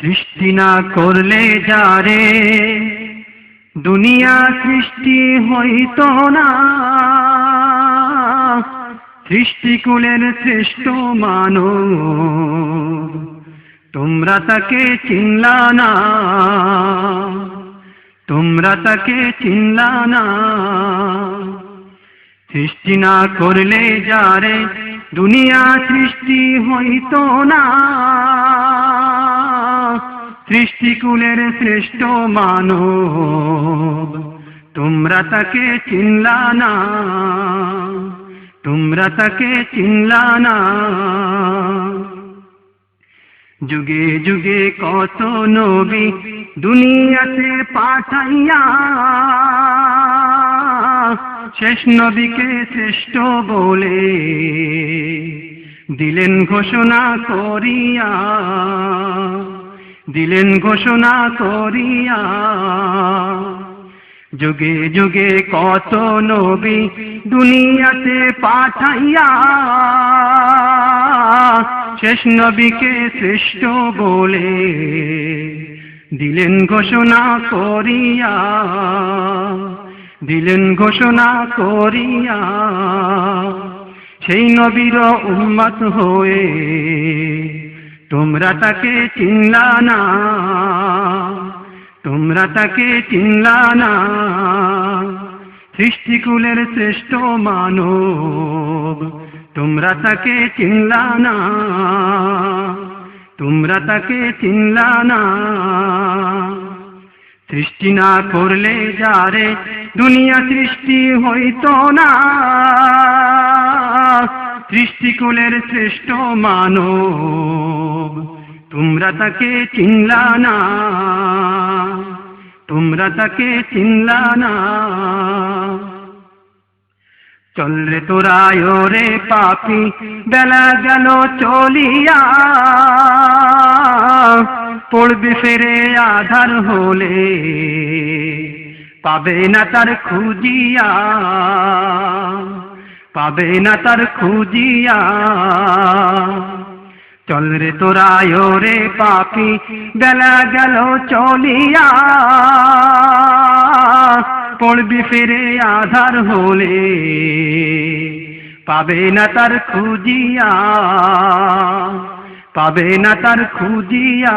সৃষ্টি না করলে যারে? দুনিয়া সৃষ্টি হইত না। সৃষ্টিকুলের শ্রেষ্ঠ মানব। তোমরা তাকে চিনলা না। তোমরা তাকে চিনলা না। সৃষ্টি না করলে যারে? দুনিয়া সৃষ্টি হইত না। সৃষ্টিকুলের শ্রেষ্ঠ মানব। তোমরা তাকে চিনলা না। তোমরা তাকে চিনলা না। যুগে যুগে কত নবী দুনিয়াতে পাঠাইয়া, শেষ নবীকে শ্রেষ্ঠ বলে দিলেন ঘোষণা করিয়া। দিলেন ঘোষণা করিয়া। যুগে যুগে কত নবী দুনিয়াতে পাঠাইয়া, শেষ নবীকে শ্রেষ্ঠ বলে দিলেন ঘোষণা করিয়া। দিলেন ঘোষণা করিয়া, সেই নবীর উম্মত হয়ে তোমরা তাকে চিনলা না। তোমরা তাকে চিনলা না। সৃষ্টিকুলের শ্রেষ্ঠ মানব। তোমরা তাকে চিনলা না। তোমরা তাকে চিনলা না। সৃষ্টি না করলে যারে দুনিয়া সৃষ্টি হইত না। সৃষ্টিকুলের শ্রেষ্ঠ মানব। তোমরা তাকে চিনলা না। তোমরা তাকে চিনলা না। চল রে তোরায় রে পাপি, বেলা গেল চলিয়া। পড়বি ফেরে আধার হলে, পাবে না তার খুঁজিয়া। পাবে না তার খুঁজিয়া। চল রে তোরায় রে পাপি বেলা গেল চলিয়া। পড়বি ফিরে আধার হলে, পাবে না তার খুঁজিয়া। পাবে না তার খুঁজিয়া।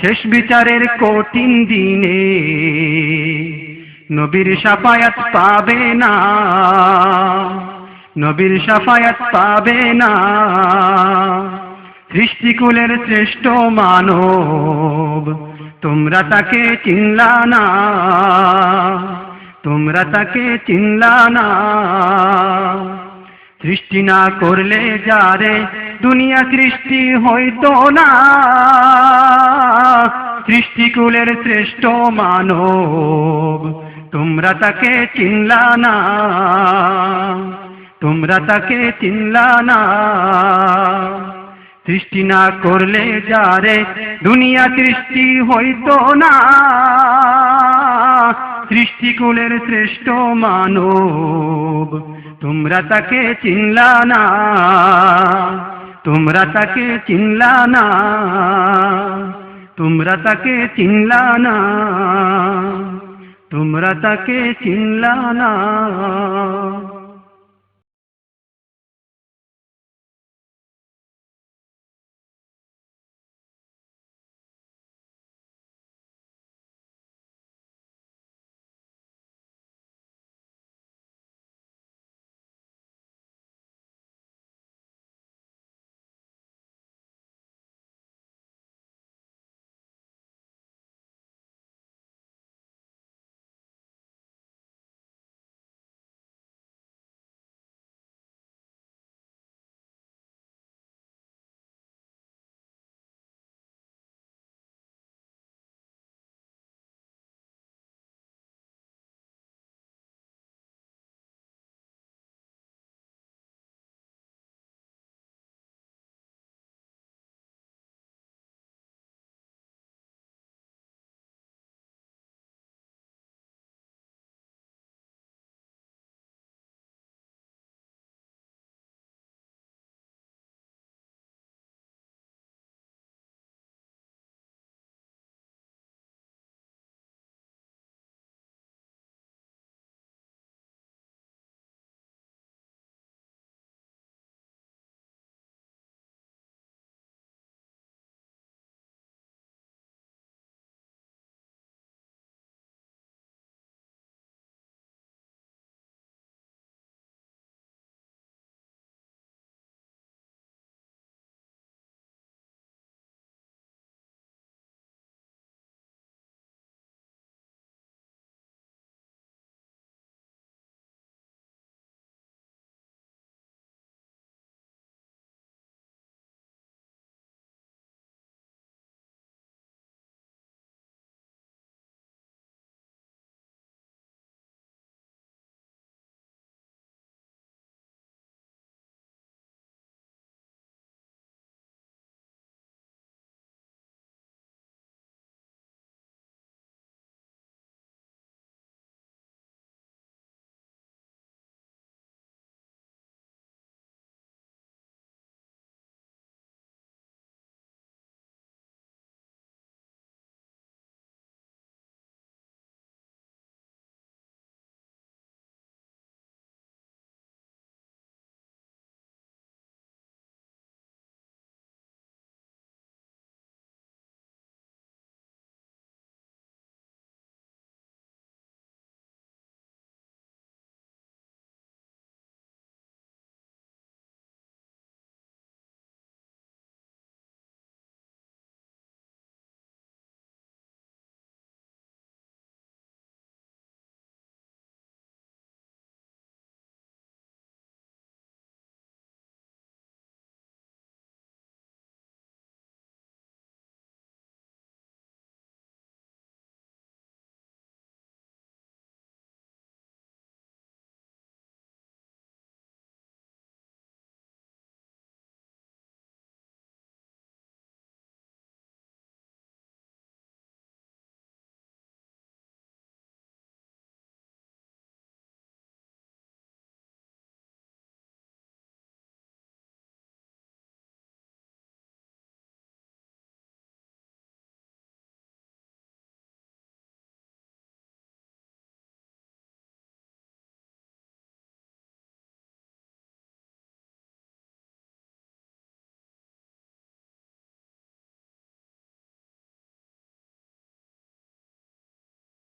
শেষ বিচারের কঠিন দিনে, নবীর সাফায়াত পাবে না। নবীর সাফায়াত পাবে না। সৃষ্টিকুলের শ্রেষ্ঠ মানব, তোমরা তাকে চিনলা না। তোমরা তাকে চিনলা না। সৃষ্টি না করলে যারে দুনিয়া সৃষ্টি হইতো না। সৃষ্টিকুলের শ্রেষ্ঠ মানব, তোমরা তাকে চিনলা না। তোমরা তাকে চিনলা না সৃষ্টি না করলে যারে দুনিয়া সৃষ্টি হইতো না। সৃষ্টিকুলের শ্রেষ্ঠ মানব, তোমরা তাকে চিনলা না তোমরা তাকে চিনলা না তোমরা তাকে চিনলা না তোমরা তাকে চিনলা না